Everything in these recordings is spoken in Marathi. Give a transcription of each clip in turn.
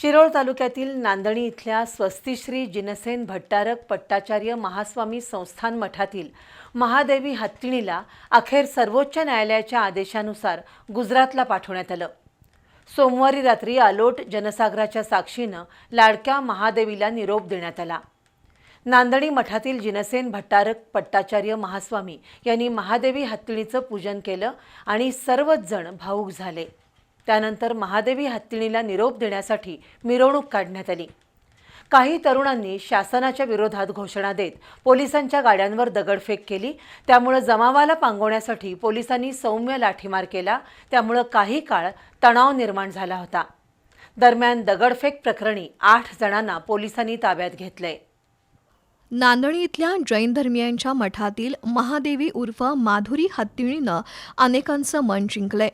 शिरोळ तालुक्यातील नांदणी इथल्या स्वस्तिश्री जिनसेन भट्टारक पट्टाचार्य महास्वामी संस्थान मठातील महादेवी हत्तीणीला अखेर सर्वोच्च न्यायालयाच्या आदेशानुसार गुजरातला पाठवण्यात आलं. सोमवारी रात्री अलोट जनसागराच्या साक्षीनं लाडक्या महादेवीला निरोप देण्यात आला. नांदणी मठातील जिनसेन भट्टारक पट्टाचार्य महास्वामी यांनी महादेवी हत्तीणीचं पूजन केलं आणि सर्वच जण भाऊक झाले. त्यानंतर महादेवी हत्तीणीला निरोप देण्यासाठी मिरवणूक काढण्यात आली. काही तरुणांनी शासनाच्या विरोधात घोषणा देत पोलिसांच्या गाड्यांवर दगडफेक केली. त्यामुळं जमावाला पांगवण्यासाठी पोलिसांनी सौम्य लाठीमार केला. त्यामुळं काही काळ तणाव निर्माण झाला होता. दरम्यान दगडफेक प्रकरणी आठ जणांना पोलिसांनी ताब्यात घेतलंय. नांदणी इथल्या जैन धर्मियांच्या मठातील महादेवी उर्फ माधुरी हत्तीणीनं अनेकांचं मन जिंकलंय.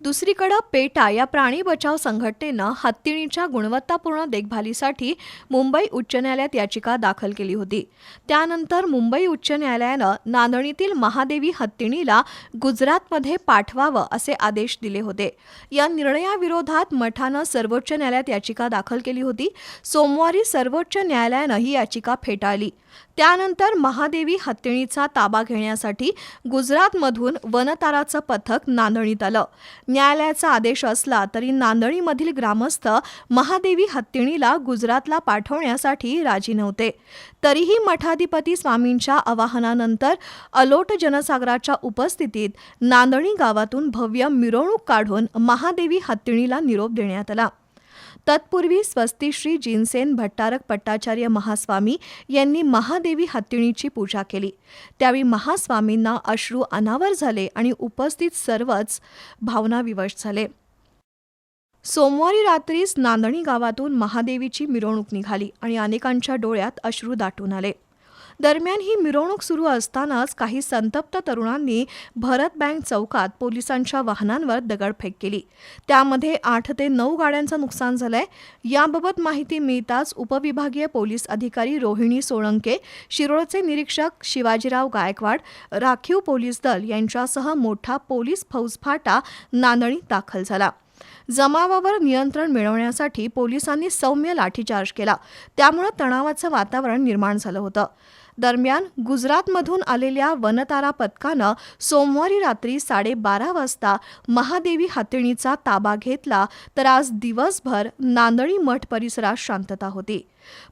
दुसरीकडं पेटा या प्राणी बचाव संघटनेनं हत्तीणीच्या गुणवत्तापूर्ण देखभालीसाठी मुंबई उच्च न्यायालयात याचिका दाखल केली होती. त्यानंतर मुंबई उच्च न्यायालयानं नांदणीतील महादेवी हत्तीणीला गुजरातमध्ये पाठवावं असे आदेश दिले होते. या निर्णयाविरोधात मठानं सर्वोच्च न्यायालयात याचिका दाखल केली होती. सोमवारी सर्वोच्च न्यायालयानं ही याचिका फेटाळली. त्यानंतर महादेवी हत्तीणीचा ताबा घेण्यासाठी गुजरातमधून वनताराचं पथक नांदणीत आलं. न्यायालयाचा आदेश असला तरी नांदणीमधील ग्रामस्थ महादेवी हत्तीणीला गुजरातला पाठवण्यासाठी राजी नव्हते. तरीही मठाधिपती स्वामींच्या आवाहनानंतर अलोट जनसागराच्या उपस्थितीत नांदणी गावातून भव्य मिरवणूक काढून महादेवी हत्तीणीला निरोप देण्यात आला. तत्पूर्वी स्वस्तिश्री जिनसेन भट्टारक पट्टाचार्य महास्वामी यांनी महादेवी हत्तीणीची पूजा केली. त्यावेळी महास्वामींना अश्रू अनावर झाले आणि उपस्थित सर्वच भावनाविवश झाले. सोमवारी रात्रीच नांदणी गावातून महादेवीची मिरवणूक निघाली आणि अनेकांच्या डोळ्यात अश्रू दाटून आले. दरम्यान ही मिरवणूक सुरू असतानाच काही संतप्त तरुणांनी भरत बँक चौकात पोलिसांच्या वाहनांवर दगडफेक केली. त्यामध्ये आठ ते नऊ गाड्यांचं नुकसान झालंय. याबाबत माहिती मिळताच उपविभागीय पोलीस अधिकारी रोहिणी सोळंके शिरोळचे निरीक्षक शिवाजीराव गायकवाड राखीव पोलीस दल यांच्यासह मोठा पोलीस फौजफाटा नांदणीत दाखल झाला. जमावावर नियंत्रण मिळवण्यासाठी पोलिसांनी सौम्य लाठीचार्ज केला. त्यामुळे तणावाचं वातावरण निर्माण झालं होतं. दरम्यान गुजरातमधून आलेल्या वनतारा पथकानं सोमवारी रात्री साडेबारा वाजता महादेवी हातिणीचा ताबा घेतला तर आज दिवसभर नांदणी मठ परिसरात शांतता होती.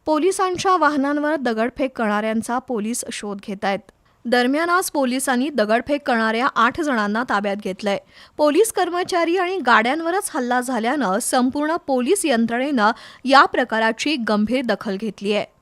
पोलिसांच्या वाहनांवर दगडफेक करणाऱ्यांचा पोलीस शोध घेत आहेत. दरम्यान आज पोलिसांनी दगडफेक करणाऱ्या आठ जणांना ताब्यात घेतलंय. पोलीस कर्मचारी आणि गाड्यांवरच हल्ला झाल्यानं संपूर्ण पोलीस यंत्रणेनं या प्रकाराची गंभीर दखल घेतली आहे